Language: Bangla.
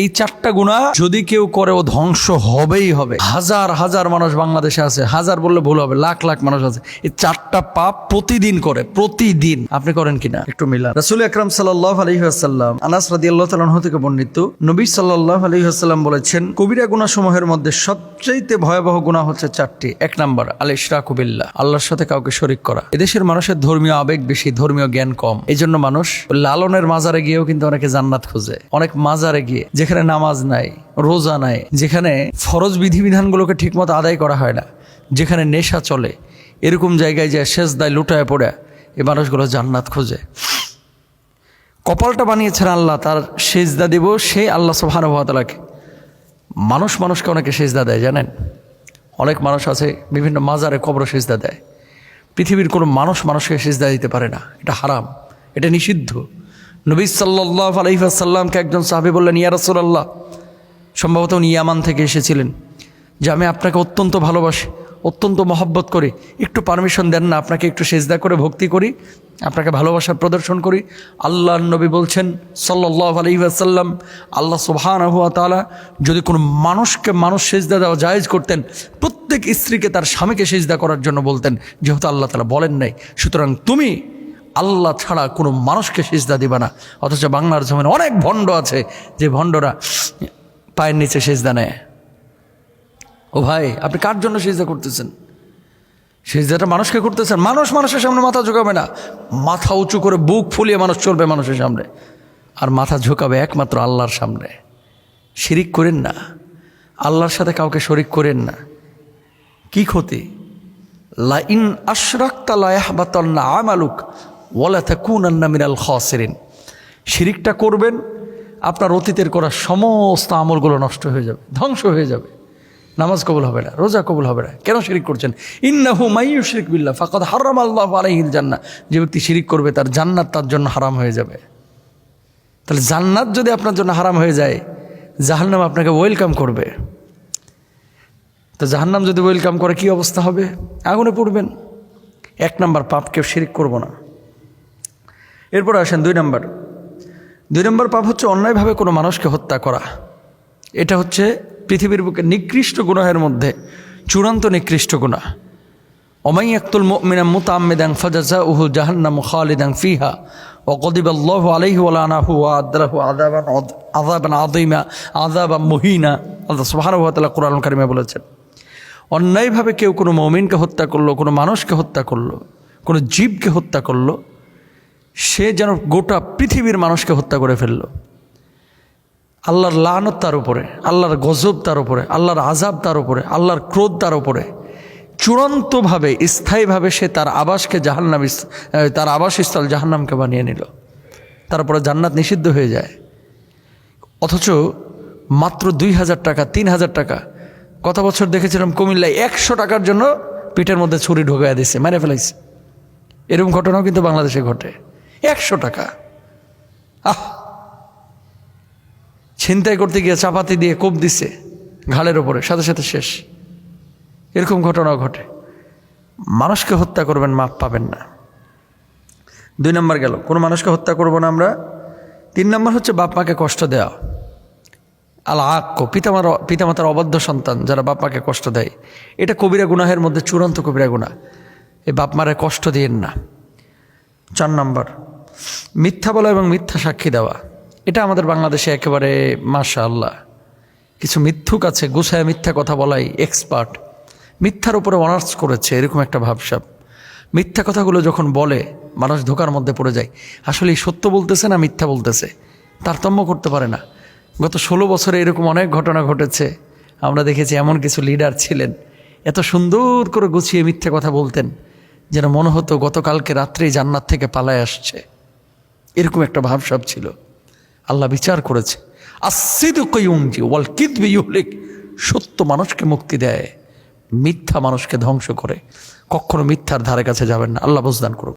এই চারটা গুণা যদি কেউ করে, ও ধ্বংস হবেই হবে। হাজার হাজার মানুষ বাংলাদেশে আছে। হাজার বললে ভুল হবে, লাখ লাখ মানুষ আছে। এই চারটা পাপ প্রতিদিন করে, প্রতিদিন। আপনি করেন কিনা? একটু মিলান। রাসুল আকরাম সাল্লাহ আলহিহাসাল্লাম আনাস রাদি আল্লাহ তালাহ থেকে বর্ণিত, নবী সাল্লাহ আলহিহাসাল্লাম বলেছেন, কবিরা গুণা সমূহের মধ্যে সবচাইতে ভয়াবহ গুণা হচ্ছে চারটি। এক নাম্বার, আল ইশরাকুবিল্লাহ আল্লাহর সাথে কাউকে শরিক করা। এদেশের মানুষের ধর্মীয় আবেগ বেশি, ধর্মীয় জ্ঞান কম। এই জন্য মানুষ লালনের মাজারে গিয়েও কিন্তু অনেকে জান্নাত খুঁজে। অনেক মাজারে গিয়ে যেখানে নামাজ নাই, রোজা নাই, যেখানে ফরজ বিধিবিধানগুলোকে ঠিকমতো আদায় করা হয় না, যেখানে নেশা চলে, এরকম জায়গায় যায় শেষ দায় লুটায় পড়ে, এ মানুষগুলো জান্নাত খোঁজে। কপালটা বানিয়েছেন আল্লাহ, তার সেজদা দিব সেই আল্লাহ সুবহানুভাতালাকে মানুষ মানুষকে অনেকে সেজদা দেয়, জানেন? অনেক মানুষ আছে, বিভিন্ন মাজারে কবর সেজদা দেয়। পৃথিবীর কোনো মানুষ মানুষকে সেজদা দিতে পারে না, এটা হারাম, এটা নিষিদ্ধ। নবী সাল্লাহ আলহিফাসাল্লামকে একজন সাহাবি বললেন, ইয়া রাসূলুল্লাহ। সম্ভবত উনি ইয়ামান থেকে এসেছিলেন, যে আমি আপনাকে অত্যন্ত ভালোবাসি, অত্যন্ত মহব্বত করি। একটু পারমিশন দেন না, আপনাকে একটু সেজদা করে, ভক্তি করি, আপনাকে ভালোবাসার প্রদর্শন করি। আল্লাহ নবী বলছেন সাল্লাহ আলহিহাসাল্লাম আল্লাহ সুবহান হুয়া তালা যদি কোনো মানুষকে মানুষ সেজদা দেওয়া জায়েজ করতেন, প্রত্যেক স্ত্রীকে তার স্বামীকে সেজদা করার জন্য বলতেন। যেহেতু আল্লাহ তালা বলেন নাই। সুতরাং তুমি আল্লাহ ছাড়া কোনো মানুষকে সেজদা দিবা না। অথচ বাংলার জমিনে অনেক ভণ্ড আছে, যে ভণ্ডরা পায়ের নিচে সেজদা নেয়। ও ভাই, আপনি কার জন্য সেজদা করতেছেন? সেজদাটা মানুষকে করতেছেন। মানুষ মানুষের সামনে মাথা ঝুঁকাবে না। মাথা উঁচু করে বুক ফুলিয়ে মানুষ চলবে মানুষের সামনে। আর মাথা ঝুঁকাবে একমাত্র আল্লাহর সামনে। শিরিক করেন না। আল্লাহর সাথে কাউকে শরিক করেন না। কি ক্ষতি? লা ইন আশরাক্তা লায়াহবাতান্না আমালুক। ওয়ালা তাকুনান্না মিনাল খাসিরিন। শিরিকটা করবেন, আপনার অতীতের করা সমস্ত আমলগুলো নষ্ট হয়ে যাবে, ধ্বংস হয়ে যাবে। নামাজ কবুল হবে না, রোজা কবুল হবে না। কেন শিরিক করছেন? ইন্নাহু মাইয়ু শিরিক বিল্লাহ, ফাকাদ হারাম আল্লাহ আলাইহিল জান্নাহ। যে ব্যক্তি শিরিক করবে, তার জান্নাত তার জন্য হারাম হয়ে যাবে। তাহলে জান্নাত যদি আপনার জন্য হারাম হয়ে যায়, জাহান্নাম আপনাকে ওয়েলকাম করবে। তো জাহান্নাম যদি ওয়েলকাম করে, কি অবস্থা হবে? আগুনে পড়বেন। এক নাম্বার পাপ কেউ শিরিক করব না। এরপর আসেন দুই নম্বর। দুই নম্বর পাপ হচ্ছে অন্যায়ভাবে কোনো মানুষকে হত্যা করা। এটা হচ্ছে পৃথিবীর বুকে নিকৃষ্ট গুনাহের মধ্যে চূড়ান্ত নিকৃষ্ট গুণা অমাই আক্তুল মিনা মুতাম্মেদাং ফাজাজা উহু জাহান্নাম খালিদাং ফিহা ও কদিব আল্লাহ আলাইহি ওলানাহু আদালাহু আদাবান আদাবান আদিমা আদাবান মহিনা। ওয়া তাআলা কোরআন কারিমে বলেছেন, অন্যায়ভাবে কেউ কোনো মমিনকে হত্যা করল, কোনো মানুষকে হত্যা করল, কোনো জীবকে হত্যা করল সে যেন গোটা পৃথিবীর মানুষকে হত্যা করে ফেলল। আল্লাহর লানত তার উপরে, আল্লাহর গজব তার উপরে, আল্লাহর আজাব তার উপরে, আল্লাহর ক্রোধ তার উপরে। চূড়ান্তভাবে, স্থায়ীভাবে সে তার আবাসকে জাহান্নাম তার আবাসস্থল জাহান্নামকে বানিয়ে নিল। তারপরে জান্নাত নিষিদ্ধ হয়ে যায়। অথচ মাত্র দুই হাজার টাকা, তিন হাজার টাকা। গত বছর দেখেছিলাম কুমিল্লায় একশো টাকার জন্য পিঠের মধ্যে ছুরি ঢোকাইয়া দিছে, মেরে ফেলাইছে। এরকম ঘটনাও কিন্তু বাংলাদেশে ঘটে। একশো টাকা। আহ! ছিনতাই করতে গিয়ে চাপাতি দিয়ে কোপ দিছে ঘাড়ের ওপরে সাথে সাথে শেষ। এরকম ঘটনাও ঘটে। মানুষকে হত্যা করবেন, মাপ পাবেন না। দুই নম্বর গেল, কোনো মানুষকে হত্যা করব না আমরা। তিন নম্বর হচ্ছে বাপ মাকে কষ্ট দেওয়া আল আক্য পিতামার পিতামাতার অবাধ্য সন্তান যারা বাপ মাকে কষ্ট দেয়। এটা কবিরা গুনাহের মধ্যে চূড়ান্ত কবিরা গুনাহ। এই বাপ মারে কষ্ট দিয়েন না। চার নম্বর। মিথ্যা বলা এবং মিথ্যা সাক্ষী দেওয়া। এটা আমাদের বাংলাদেশে একেবারে মাশা আল্লাহ কিছু মিথ্যুক আছে, গুছায় মিথ্যা কথা বলাই এক্সপার্ট মিথ্যার উপরে অনার্স করেছে, এরকম একটা ভাবসাব। মিথ্যা কথাগুলো যখন বলে, মানুষ ধোকার মধ্যে পড়ে যায়। আসলে সত্য বলতেছে না মিথ্যা বলতেছে? তারতম্য করতে পারে না। গত ষোলো বছরে এরকম অনেক ঘটনা ঘটেছে। আমরা দেখেছি এমন কিছু লিডার ছিলেন। এত সুন্দর করে গুছিয়ে মিথ্যা কথা বলতেন। যেন মনে হতো গতকালকে রাত্রেই জান্নাত থেকে পালায় আসছে। এরকম একটা ভাবসাব ছিল। আল্লাহ বিচার করেছে। আসিদ কয়ুমজি ওয়াল কিদবি ইউলিক সত্য মানুষকে মুক্তি দেয়, মিথ্যা মানুষকে ধ্বংস করে। কখনো মিথ্যার ধারে কাছে যাবেন না। আল্লাহ বুঝদান করুক।